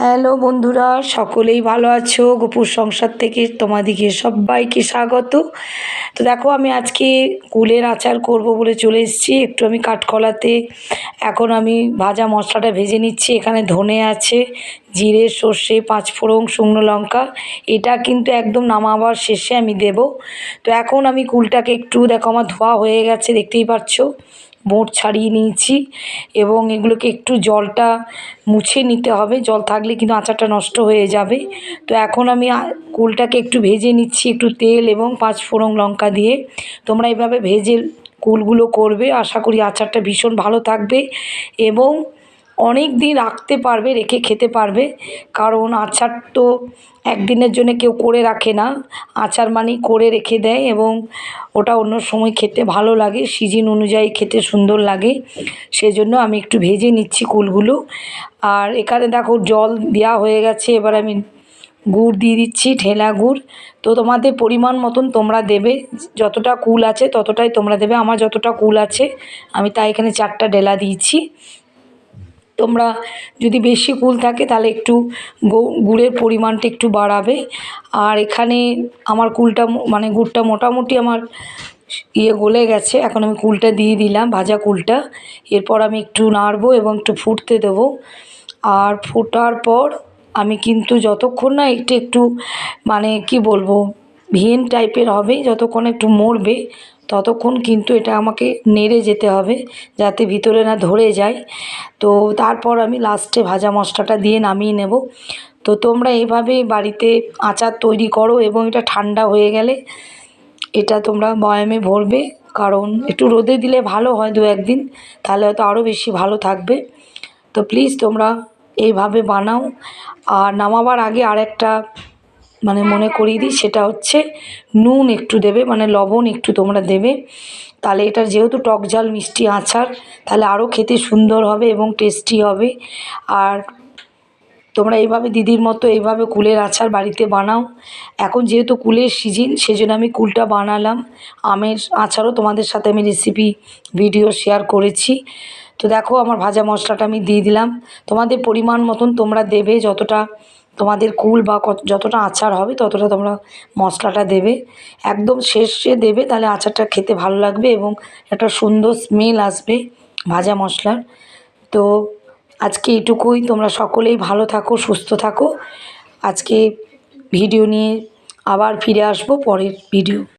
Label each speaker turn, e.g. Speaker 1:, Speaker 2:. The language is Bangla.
Speaker 1: হ্যালো বন্ধুরা, সকলেই ভালো আছো? গোপুর সংসার থেকে তোমাদিকে সবাইকে স্বাগত। তো দেখো, আমি আজকে কুলের আচার করব বলে চলে এসেছি। একটু আমি কাঠকলাতে, এখন আমি ভাজা মশলাটা ভেজে নিচ্ছি। এখানে ধনে আছে, জিরে, সর্ষে, পাঁচফোড়ন, শুকনো লঙ্কা। এটা কিন্তু একদম নামাবার শেষে আমি দেব। তো এখন আমি কুলটাকে একটু, দেখো আমার ধোয়া হয়ে গেছে, দেখতেই পাচ্ছ। বোঁট ছাড়িয়ে নিয়েছি এবং এগুলোকে একটু জলটা মুছে নিতে হবে। জল থাকলে কিন্তু আচারটা নষ্ট হয়ে যাবে। তো এখন আমি কুলটাকে একটু ভেজে নিচ্ছি একটু তেল এবং পাঁচ ফোড়ন লঙ্কা দিয়ে। তোমরা এভাবে ভেজে কুলগুলো করবে। আশা করি আচারটা ভীষণ ভালো থাকবে এবং অনেক দিন রাখতে পারবে, রেখে খেতে পারবে। কারণ আচার তো একদিনের জন্য কেউ করে রাখে না। আচার মানেই করে রেখে দেয় এবং ওটা অন্য সময় খেতে ভালো লাগে, সিজন অনুযায়ী খেতে সুন্দর লাগে। সেজন্য আমি একটু ভেজে নিচ্ছি কুলগুলো। আর এখানে দেখো জল দেওয়া হয়ে গেছে, এবার আমি গুড় দিয়ে দিচ্ছি, ঠেলা গুড়। তো তোমাদের পরিমাণ মতন তোমরা দেবে, যতটা কুল আছে ততটাই তোমরা দেবে। আমার যতটা কুল আছে, আমি তাই এখানে চারটা ডেলা দিয়েছি। তোমরা যদি বেশি কুল থাকে তাহলে একটু গুড়ের পরিমাণটা একটু বাড়াবে। আর এখানে আমার কুলটা মানে গুড়টা মোটামুটি আমার ইয়ে গলে গেছে। এখন আমি কুলটা দিয়ে দিলাম, ভাজা কুলটা। এরপর আমি একটু নাড়বো এবং একটু ফুটতে দেবো। আর ফোটার পর আমি কিন্তু যতক্ষণ না একটু একটু মানে কি বলব ভিন টাইপের হবে, যতক্ষণ একটু মরবে, ততক্ষণ কিন্তু এটা আমাকে নেড়ে যেতে হবে, যাতে ভিতরে না ধরে যায়। তো তারপর আমি লাস্টে ভাজা মশলাটা দিয়ে নামিয়ে নেব। তো তোমরা এইভাবে বাড়িতে আচার তৈরি করো এবং এটা ঠান্ডা হয়ে গেলে এটা তোমরা বয়ামে ভরবে, কারণ একটু রোদে দিলে ভালো হয় দু একদিন, তাহলে হয়তো আরও বেশি ভালো থাকবে। তো প্লিজ তোমরা এইভাবে বানাও। আর নামাবার আগে আরেকটা মানে মনে করিয়ে দিই, সেটা হচ্ছে নুন একটু দেবে মানে লবণ একটু তোমরা দেবে। তাহলে এটা যেহেতু টক ঝাল, মিষ্টি আচার, তাহলে আরও খেতে সুন্দর হবে এবং টেস্টি হবে। আর তোমরা এইভাবে দিদির মতো এইভাবে কুলের আচার বাড়িতে বানাও। এখন যেহেতু কুলের সিজন সেজন্য আমি কুলটা বানালাম। আমের আচারও তোমাদের সাথে আমি রেসিপি ভিডিও শেয়ার করেছি। তো দেখো, আমার ভাজা মশলাটা আমি দিয়ে দিলাম। তোমাদের পরিমাণ মতন তোমরা দেবে, যতটা তোমাদের কুল বা কত, যতটা আচার হবে ততটা তোমরা মশলাটা দেবে। একদম শেষে দেবে তাহলে আচারটা খেতে ভালো লাগবে এবং একটা সুন্দর স্মেল আসবে ভাজা মশলার। তো আজকে এটুকুই, তোমরা সকলেই ভালো থাকো, সুস্থ থাকো। আজকে ভিডিও নিয়ে আবার ফিরে আসব পরের ভিডিও